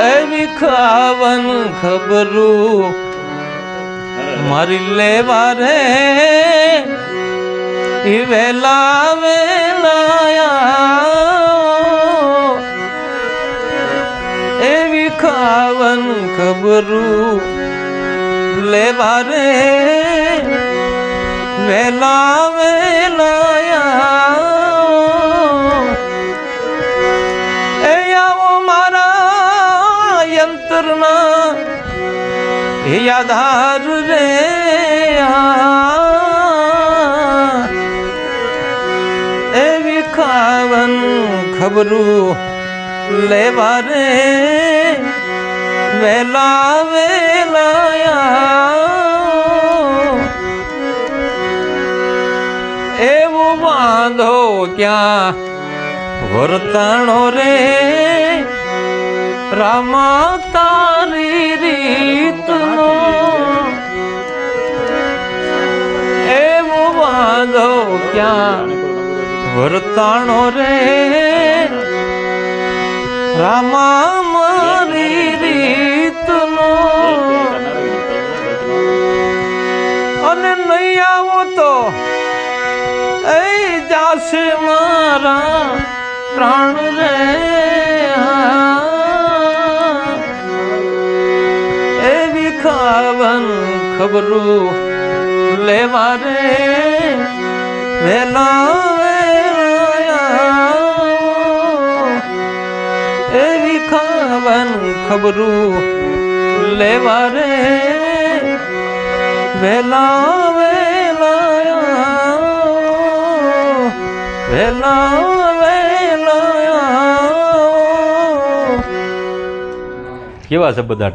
એવી ખાવન ખબરું મારી લેવા રે. એ વેલા વેલાયા. એવી ખાવન ખબરું લેવા રે. વેલા વેલાયા. એ આધાર રે આ. એવી ખાવન ખબરું લેવા રે. વેલા વેલાયા. એવો વાંધો ક્યાં વર્તણો રે? રામા તારી રીતનો એવો વાંધો ક્યાં વર્તાણો રે? રામા મારી રીતનો અને નહીં આવો તો એ જાશે મારા પ્રાણ રે. ખબરું લેવા રે. વેલો. એવી ખાવન ખબરું લેવા રે. વેલા વેલા વેલાયા કેવા છે બધા